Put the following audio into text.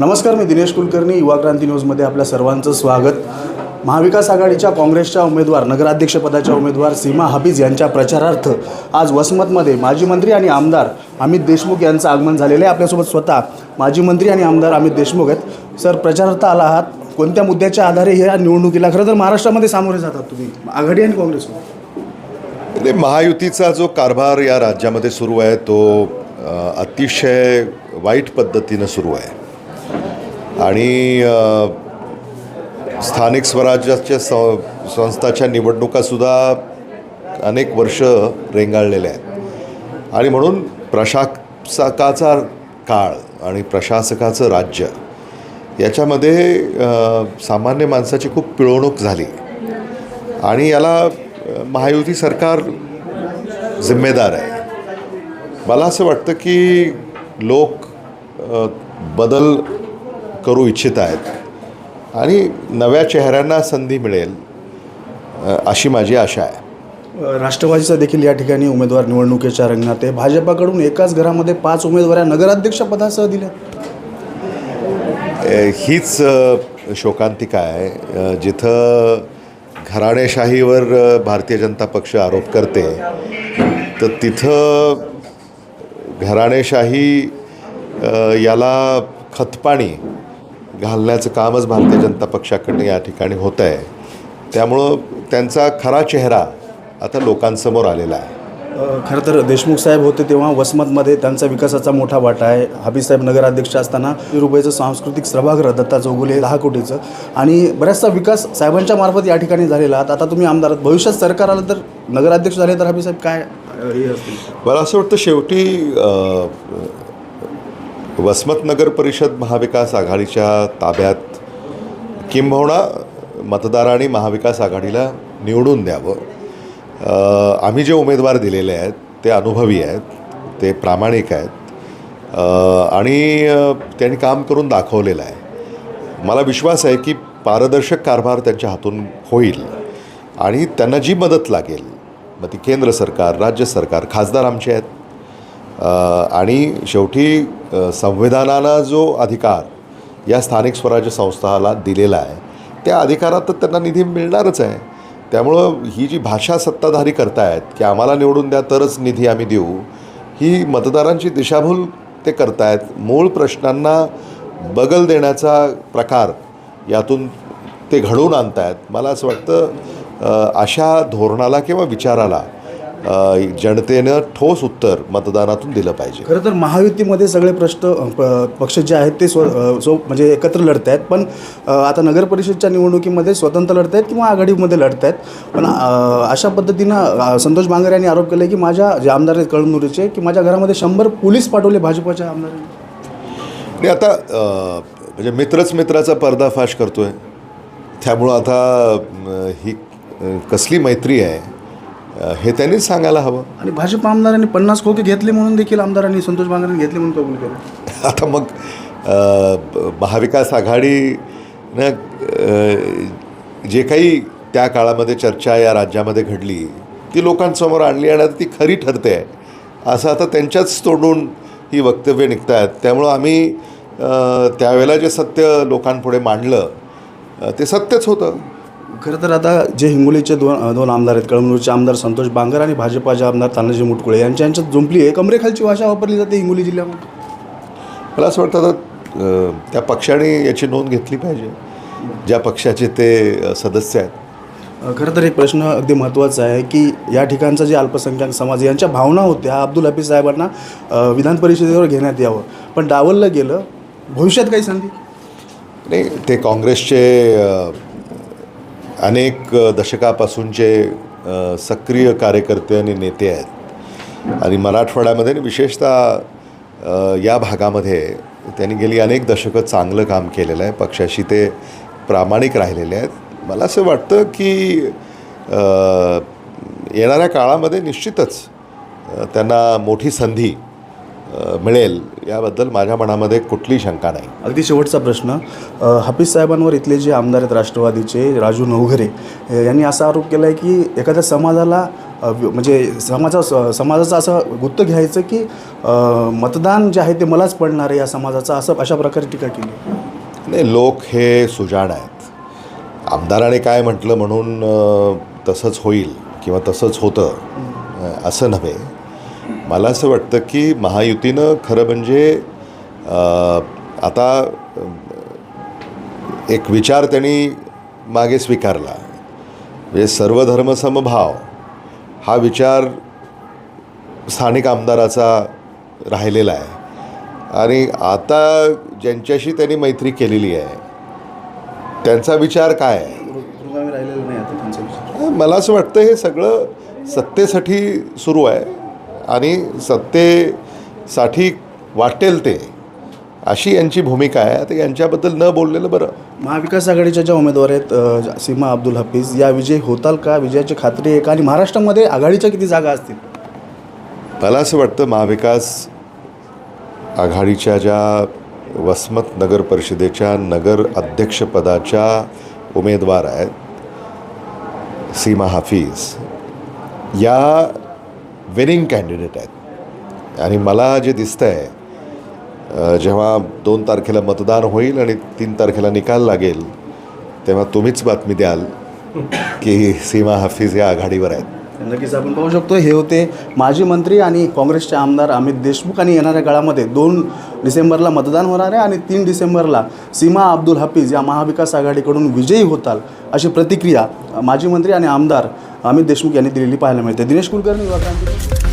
नमस्कार मी दिनेश कुलकर्णी युवा क्रांती न्यूजमध्ये आपल्या सर्वांचं स्वागत. महाविकास आघाडीच्या काँग्रेसच्या उमेदवार नगराध्यक्षपदाच्या उमेदवार सीमा हाफिज यांच्या प्रचारार्थ आज वसमतमध्ये माजी मंत्री आणि आमदार अमित देशमुख यांचं आगमन झालेलं आहे. आपल्यासोबत स्वतः माजी मंत्री आणि आमदार अमित देशमुख आहेत. सर प्रचारार्थ आला आहात. कोणत्या मुद्द्याच्या आधारे ह्या निवडणुकीला खरं तर महाराष्ट्रामध्ये सामोरे जातात तुम्ही? आघाडी आणि काँग्रेस म्हणजे महायुतीचा जो कारभार या राज्यामध्ये सुरू आहे तो अतिशय वाईट पद्धतीनं सुरू आहे. आणि स्थानिक स्वराज्याच्या संस्थाच्या निवडणुकासुद्धा अनेक वर्ष रेंगाळलेल्या आहेत. आणि म्हणून प्रशासकाचा काळ आणि प्रशासकाचं राज्य याच्यामध्ये सामान्य माणसाची खूप पिळवणूक झाली. आणि याला महायुती सरकार जिम्मेदार आहे. मला असं वाटतं की लोक बदल करू इच्छित आहेत आणि नव्या चेहऱ्यांना संधी मिळेल अशी माझी आशा आहे. राष्ट्रवादीचा देखील या ठिकाणी उमेदवार निवडणुकीच्या रंगणात आहे. भाजपाकडून एकाच घरामध्ये पाच उमेदवार नगराध्यक्षपदासह दिल्या. हीच शोकांतिका आहे. जिथं घराणेशाहीवर भारतीय जनता पक्ष आरोप करते तर तिथं घराणेशाही याला खतपाणी घालण्याचं कामच भारतीय जनता पक्षाकडनं या ठिकाणी होतं आहे. त्यामुळं त्यांचा खरा चेहरा आता लोकांसमोर आलेला आहे. खरं तर देशमुख साहेब होते तेव्हा वसमतमध्ये त्यांचा विकासाचा मोठा वाटा आहे. हाफिज साहेब नगराध्यक्ष असताना रुपयाचं सांस्कृतिक सभागृह दत्ता चौगुले दहा कोटीचं. आणि बऱ्याचसा विकास साहेबांच्या मार्फत या ठिकाणी झालेला आहात आता तुम्ही आमदार आहात. भविष्यात सरकार आलं तर नगराध्यक्ष झाले तर हाफिज साहेब काय मला असं वाटतं शेवटी वसमत नगर परिषद महाविकास आघाडीच्या ताब्यात किंबहुना मतदारांनी महाविकास आघाडीला निवडून द्यावं. आम्ही जे उमेदवार दिलेले आहेत ते अनुभवी आहेत ते प्रामाणिक आहेत. आणि त्यांनी काम करून दाखवलेलं आहे. मला विश्वास आहे की पारदर्शक कारभार त्यांच्या हातून होईल आणि त्यांना जी मदत लागेल मग ती केंद्र सरकार राज्य सरकार खासदार आमचे आहेत. आणि शेवटी संविधानाला संविधानानं जो अधिकार या स्थानिक स्वराज्य संस्थाला दिलेला आहे त्या अधिकारात तर त्यांना निधी मिळणारच आहे. त्यामुळं ही जी भाषा सत्ताधारी करतायत की आम्हाला निवडून द्या तरच निधी आम्ही देऊ ही मतदारांची दिशाभूल ते करतायत. मूळ प्रश्नांना बगल देण्याचा प्रकार यातून ते घडवून आणतायत. मला असं वाटतं अशा धोरणाला किंवा विचाराला जनतेनं ठोस उत्तर मतदानातून दिलं पाहिजे. खरं तर महायुतीमध्ये सगळे प्रश्न पक्ष जे आहेत ते स्व सो म्हणजे एकत्र लढत आहेत. पण आता नगर परिषदच्या निवडणुकीमध्ये स्वतंत्र लढत आहेत किंवा आघाडीमध्ये लढत आहेत? पण अशा पद्धतीनं संतोष बांगर यांनी आरोप केला की माझ्या जे आमदार आहेत कळमनुरीचे की माझ्या घरामध्ये शंभर पोलीस पाठवले भाजपच्या आमदारांनी. आता म्हणजे मित्रच मित्राचा पर्दाफाश करतोय. त्यामुळं आता ही कसली मैत्री आहे? हे त्यांनीच सांगायला हवं. आणि भाजप आमदारांनी पन्नास खोके घेतले म्हणून देखील आमदारांनी संतोष बांगरांनी घेतले म्हणून कबूल केलं. आता मग महाविकास आघाडीनं जे काही त्या काळामध्ये चर्चा या राज्यामध्ये घडली ती लोकांसमोर आणली आणि आता ती खरी ठरते आहे. असं आता त्यांच्याच तोंडून ही वक्तव्य निघत आहेत त्यामुळं आम्ही त्यावेळेला जे सत्य लोकांपुढे मांडलं ते सत्यच होतं. खरं तर आता जे हिंगोलीचे दोन दोन आमदार आहेत कळमनुरचे आमदार संतोष बांगर आणि भाजपाचे आमदार तानाजी मुटकुळे यांच्या यांच्यात जुंपली आहे. कमरेखालची भाषा वापरली जाते हिंगोली जिल्ह्यामध्ये. मला असं वाटतं आता त्या पक्षाने याची नोंद घेतली पाहिजे. ज्या पक्षाचे ते सदस्य आहेत. खरं तर एक प्रश्न अगदी महत्त्वाचा आहे की या ठिकाणचा जे अल्पसंख्याक समाज यांच्या भावना होत्या. अब्दुल हफीज साहेबांना विधान परिषदेवर घेण्यात यावं. पण डावललं गेलं भविष्यात काही संधी नाही ते काँग्रेसचे अनेक दशकापासूनचे सक्रिय कार्यकर्ते आणि नेते आहेत. आणि मराठवाड्यामध्ये आणि विशेषतः या भागामध्ये त्यांनी गेली अनेक दशकं चांगलं काम केलेलं आहे. पक्षाशी ते प्रामाणिक राहिलेले आहेत. मला असं वाटतं की येणाऱ्या काळामध्ये निश्चितच त्यांना मोठी संधी मिळेल याबद्दल माझ्या मनामध्ये कुठली शंका नाही. अगदी शेवटचा प्रश्न. हाफिज साहेबांवर इथले जे आमदार आहेत राष्ट्रवादीचे राजू नवघरे यांनी असा आरोप केला आहे की एखाद्या समाजाला म्हणजे समाजा स- समाजाचं असं गुत्त घ्यायचं की मतदान जे आहे ते मलाच पडणार आहे या समाजाचं असं अशा प्रकारे टीका केली. नाही लोक हे सुजाण आहेत. आमदाराने काय म्हटलं म्हणून तसंच होईल किंवा तसंच होतं असं नव्हे. मला असं वाटतं की महायुतीनं खरं म्हणजे आता एक विचार त्यांनी मागे स्वीकारला. म्हणजे सर्वधर्मसमभाव हा विचार स्थानिक आमदाराचा राहिलेला आहे. आणि आता ज्यांच्याशी त्यांनी मैत्री केलेली आहे त्यांचा विचार काय आहे? मला असं वाटतं हे सगळं सत्तेसाठी सुरू आहे. आणि सत्तेसाठी वाटेल ते अशी यांची भूमिका आहे. आता यांच्याबद्दल न बोललेलं बरं. महाविकास आघाडीच्या ज्या उमेदवार आहेत सीमा अब्दुल हाफिज या विजय होताल का? विजयाची खात्री आहे का? आणि महाराष्ट्रामध्ये आघाडीच्या किती जागा असतील? मला असं वाटतं महाविकास आघाडीच्या ज्या वसमत नगर परिषदेच्या नगर अध्यक्षपदाच्या उमेदवार आहेत सीमा हाफिज या विनिंग कॅन्डिडेट आहेत. आणि मला जे दिसतं आहे जेव्हा दोन तारखेला मतदान होईल आणि तीन तारखेला निकाल लागेल तेव्हा तुम्हीच बातमी द्याल की सीमा हाफिज या आघाडीवर आहेत. नक्कीच आपण पाहू शकतो हे होते माजी मंत्री आणि काँग्रेसचे आमदार अमित देशमुख आणि येणाऱ्या काळामध्ये दोन डिसेंबरला मतदान होणार आहे आणि तीन डिसेंबरला सीमा अब्दुल हफीज या महाविकास आघाडीकडून विजयी होताल अशी प्रतिक्रिया माजी मंत्री आणि आमदार अमित देशमुख यांनी दिलेली पाहायला मिळते. दिनेश कुलकर्णी युवा क्रांती